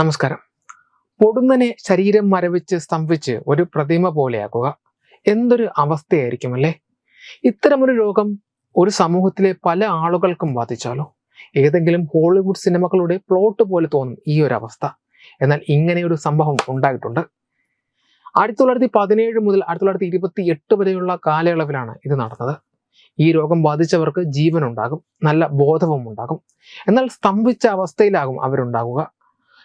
നമസ്കാരം. പൊടുന്നനെ ശരീരം മരവിച്ച് സ്തംഭിച്ച് ഒരു പ്രതിമ പോലെയാക്കുക എന്തൊരു അവസ്ഥയായിരിക്കും അല്ലേ? ഇത്തരമൊരു രോഗം ഒരു സമൂഹത്തിലെ പല ആളുകൾക്കും ബാധിച്ചാലോ? ഏതെങ്കിലും ഹോളിവുഡ് സിനിമകളുടെ പ്ലോട്ട് പോലെ തോന്നും ഈ ഒരു അവസ്ഥ. എന്നാൽ ഇങ്ങനെയൊരു സംഭവം ഉണ്ടായിട്ടുണ്ട്. ആയിരത്തി തൊള്ളായിരത്തി പതിനേഴ് മുതൽ ആയിരത്തി തൊള്ളായിരത്തി ഇരുപത്തി എട്ട് വരെയുള്ള കാലയളവിലാണ് ഇത് നടന്നത്. ഈ രോഗം ബാധിച്ചവർക്ക് ജീവനുണ്ടാകും നല്ല ബോധവും ഉണ്ടാകും എന്നാൽ സ്തംഭിച്ച അവസ്ഥയിലാകും അവരുണ്ടാകുക.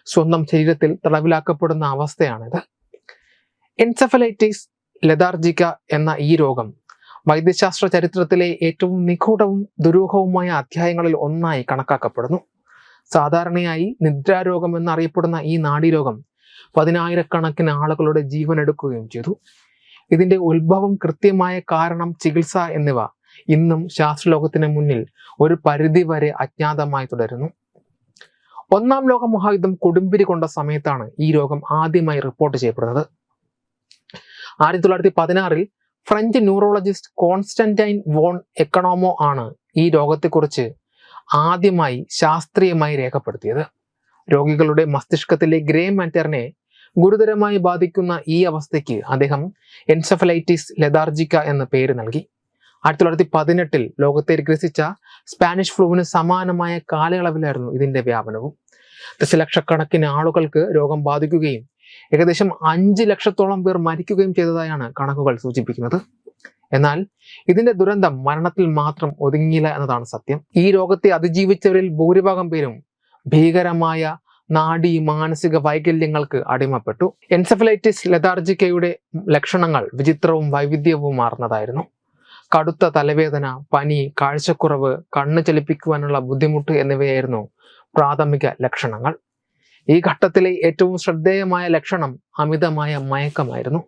സ്വന്തം ശരീരത്തിൽ തടവിലാക്കപ്പെടുന്ന അവസ്ഥയാണിത്. എൻസെഫലൈറ്റിസ് ലെതാർജിക്ക എന്ന ഈ രോഗം വൈദ്യശാസ്ത്ര ചരിത്രത്തിലെ ഏറ്റവും നിഗൂഢവും ദുരൂഹവുമായ അധ്യായങ്ങളിൽ ഒന്നായി കണക്കാക്കപ്പെടുന്നു. സാധാരണയായി നിദ്രാരോഗം എന്നറിയപ്പെടുന്ന ഈ നാഡീരോഗം പതിനായിരക്കണക്കിന് ആളുകളുടെ ജീവൻ എടുക്കുകയും ചെയ്തു. ഇതിന്റെ ഉത്ഭവം കൃത്യമായ കാരണം ചികിത്സ എന്നിവ ഇന്നും ശാസ്ത്രലോകത്തിന് മുന്നിൽ ഒരു പരിധിവരെ അജ്ഞാതമായി തുടരുന്നു. ഒന്നാം ലോക മഹായുദ്ധം കൊടുമ്പിരി കൊണ്ട സമയത്താണ് ഈ രോഗം ആദ്യമായി റിപ്പോർട്ട് ചെയ്യപ്പെടുന്നത്. ആയിരത്തി തൊള്ളായിരത്തി പതിനാറിൽ French neurologist Constantine von Economo ആണ് ഈ രോഗത്തെക്കുറിച്ച് ആദ്യമായി ശാസ്ത്രീയമായി രേഖപ്പെടുത്തിയത്. രോഗികളുടെ മസ്തിഷ്കത്തിലെ ഗ്രേ മാറ്ററിനെ ഗുരുതരമായി ബാധിക്കുന്ന ഈ അവസ്ഥയ്ക്ക് അദ്ദേഹം എൻസഫലൈറ്റിസ് ലെതാർജിക്ക എന്ന പേര് നൽകി. ആയിരത്തി തൊള്ളായിരത്തി പതിനെട്ടിൽ ലോകത്തെ ഗ്രസിച്ച സ്പാനിഷ് ഫ്ലൂവിന് സമാനമായ കാലയളവിലായിരുന്നു ഇതിന്റെ വ്യാപനവും. ദശലക്ഷക്കണക്കിന് ആളുകൾക്ക് രോഗം ബാധിക്കുകയും ഏകദേശം അഞ്ച് ലക്ഷത്തോളം പേർ മരിക്കുകയും ചെയ്തതായാണ് കണക്കുകൾ സൂചിപ്പിക്കുന്നത്. എന്നാൽ ഇതിന്റെ ദുരന്തം മരണത്തിൽ മാത്രം ഒതുങ്ങിയില്ല എന്നതാണ് സത്യം. ഈ രോഗത്തെ അതിജീവിച്ചവരിൽ ഭൂരിഭാഗം പേരും ഭീകരമായ നാഡി മാനസിക വൈകല്യങ്ങൾക്ക് അടിമപ്പെട്ടു. എൻസെഫലൈറ്റിസ് ലെതാർജിക്കയുടെ ലക്ഷണങ്ങൾ വിചിത്രവും വൈവിധ്യവുമാർന്നതായിരുന്നു. കടുത്ത തലവേദന പനി കാഴ്ചക്കുറവ് കണ്ണ് ചലിപ്പിക്കുവാനുള്ള ബുദ്ധിമുട്ട് എന്നിവയായിരുന്നു പ്രാഥമിക ലക്ഷണങ്ങൾ. ഈ ഘട്ടത്തിലെ ഏറ്റവും ശ്രദ്ധേയമായ ലക്ഷണം അമിതമായ മയക്കമായിരുന്നു.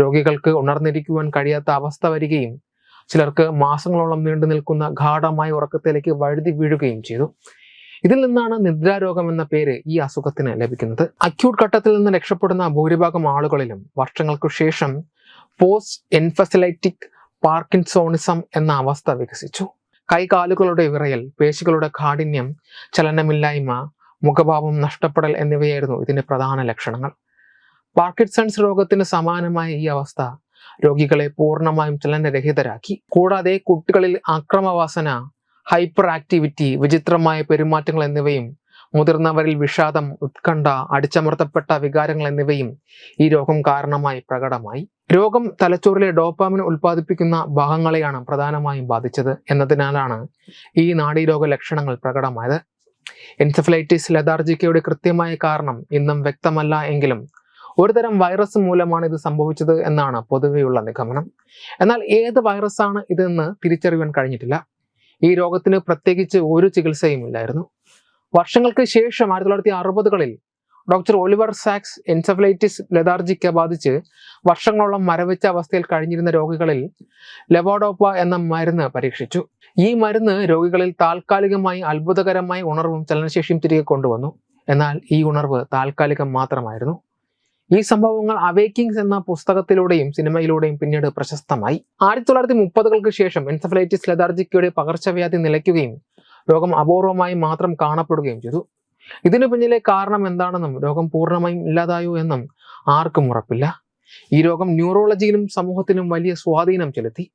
രോഗികൾക്ക് ഉണർന്നിരിക്കുവാൻ കഴിയാത്ത അവസ്ഥ വരികയും ചിലർക്ക് മാസങ്ങളോളം നീണ്ടു നിൽക്കുന്ന ഗാഠമായ ഉറക്കത്തിലേക്ക് വഴുതി വീഴുകയും ചെയ്തു. ഇതിൽ നിന്നാണ് നിദ്രാരോഗം എന്ന പേര് ഈ അസുഖത്തിന് ലഭിക്കുന്നത്. അക്യൂട്ട് ഘട്ടത്തിൽ നിന്ന് രക്ഷപ്പെടുന്ന ഭൂരിഭാഗം ആളുകളിലും വർഷങ്ങൾക്കു ശേഷം പോസ്റ്റ് എൻഫസലൈറ്റിക് പാർക്കിൻസോണിസം എന്ന അവസ്ഥ വികസിച്ചു. കൈകാലുകളുടെ വിറയൽ പേശികളുടെ കാഠിന്യം ചലനമില്ലായ്മ മുഖഭാവം നഷ്ടപ്പെടൽ എന്നിവയായിരുന്നു ഇതിന്റെ പ്രധാന ലക്ഷണങ്ങൾ. പാർക്കിൻസൺസ് രോഗത്തിന് സമാനമായ ഈ അവസ്ഥ രോഗികളെ പൂർണമായും ചലനരഹിതരാക്കി. കൂടാതെ കുട്ടികളിൽ അക്രമവാസന ഹൈപ്പർ ആക്ടിവിറ്റി വിചിത്രമായ പെരുമാറ്റങ്ങൾ എന്നിവയും മുതിർന്നവരിൽ വിഷാദം ഉത്കണ്ഠ അടിച്ചമർത്തപ്പെട്ട വികാരങ്ങൾ എന്നിവയും ഈ രോഗം കാരണമായി പ്രകടമായി. രോഗം തലച്ചോറിലെ ഡോപ്പാമിൻ ഉൽപ്പാദിപ്പിക്കുന്ന ഭാഗങ്ങളെയാണ് പ്രധാനമായും ബാധിച്ചത് എന്നതിനാലാണ് ഈ നാഡീരോഗ ലക്ഷണങ്ങൾ പ്രകടമായത്. എൻസഫലൈറ്റിസ് ലതാർജിക്കയുടെ കൃത്യമായ കാരണം ഇന്നും വ്യക്തമല്ല എങ്കിലും ഒരുതരം വൈറസ് മൂലമാണ് ഇത് സംഭവിച്ചത് എന്നാണ് പൊതുവെയുള്ള നിഗമനം. എന്നാൽ ഏത് വൈറസാണ് ഇതെന്ന് തിരിച്ചറിയാൻ കഴിഞ്ഞിട്ടില്ല. ഈ രോഗത്തിന് പ്രത്യേകിച്ച് ഒരു ചികിത്സയും ഇല്ലായിരുന്നു. വർഷങ്ങൾക്ക് ശേഷം ആയിരത്തി തൊള്ളായിരത്തി അറുപതുകളിൽ doctor Oliver Sacks encephalitis lethargica ബാധിച്ച് വർഷങ്ങളോളം മരവിച്ച അവസ്ഥയിൽ കഴിഞ്ഞിരുന്ന രോഗികളിൽ ലെവോഡോപ്പ എന്ന മരുന്ന് പരീക്ഷിച്ചു. ഈ മരുന്ന് രോഗികളിൽ താൽക്കാലികമായി അത്ഭുതകരമായി ഉണർവും ചലനശേഷിയും തിരികെ കൊണ്ടുവന്നു. എന്നാൽ ഈ ഉണർവ് താൽക്കാലികം മാത്രമായിരുന്നു. ഈ സംഭവങ്ങൾ അവേക്കിങ്സ് എന്ന പുസ്തകത്തിലൂടെയും സിനിമയിലൂടെയും പിന്നീട് പ്രശസ്തമായി. ആയിരത്തി തൊള്ളായിരത്തി മുപ്പതുകൾക്ക് ശേഷം എൻസഫലൈറ്റിസ് ലെതാർജിക്കയുടെ പകർച്ചവ്യാധി നിലയ്ക്കുകയും രോഗം അപൂർവമായി മാത്രം കാണപ്പെടുകയും ചെയ്തു. ഇതിനു പിന്നിലെ കാരണം എന്താണെന്നും രോഗം പൂർണമായും ഇല്ലാതായോ എന്നും ആർക്കും ഉറപ്പില്ല. ഈ രോഗം ന്യൂറോളജിയിലും സമൂഹത്തിലും വലിയ സ്വാധീനം ചെലുത്തി.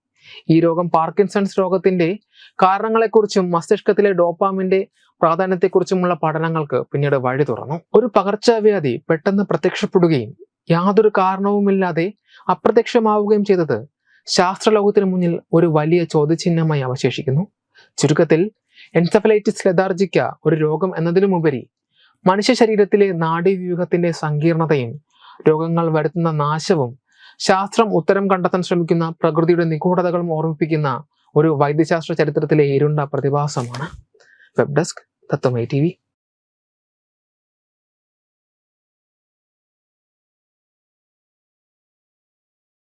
ഈ രോഗം പാർക്കിൻസൺസ് രോഗത്തിന്റെ കാരണങ്ങളെക്കുറിച്ചും മസ്തിഷ്കത്തിലെ ഡോപ്പാമിന്റെ പ്രാധാന്യത്തെക്കുറിച്ചുമുള്ള പഠനങ്ങൾക്ക് പിന്നീട് വഴി തുറന്നു. ഒരു പകർച്ചവ്യാധി പെട്ടെന്ന് പ്രത്യക്ഷപ്പെടുകയും യാതൊരു കാരണവുമില്ലാതെ അപ്രത്യക്ഷമാവുകയും ചെയ്തത് ശാസ്ത്രലോകത്തിന് മുന്നിൽ ഒരു വലിയ ചോദ്യചിഹ്നമായി അവശേഷിക്കുന്നു. ചുരുക്കത്തിൽ എൻസെഫലൈറ്റിസ് ലെതാർജിക്ക ഒരു രോഗം എന്നതിനുമുപരി മനുഷ്യ ശരീരത്തിലെ നാഡീവ്യൂഹത്തിന്റെ സങ്കീർണതയും രോഗങ്ങൾ വരുത്തുന്ന നാശവും ശാസ്ത്രം ഉത്തരം കണ്ടെത്താൻ ശ്രമിക്കുന്ന പ്രകൃതിയുടെ നിഗൂഢതകളും ഓർമ്മിപ്പിക്കുന്ന ഒരു വൈദ്യശാസ്ത്ര ചരിത്രത്തിലെ ഇരുണ്ട പ്രതിഭാസമാണ്. വെബ് ഡെസ്ക് തത്വമൈ ടി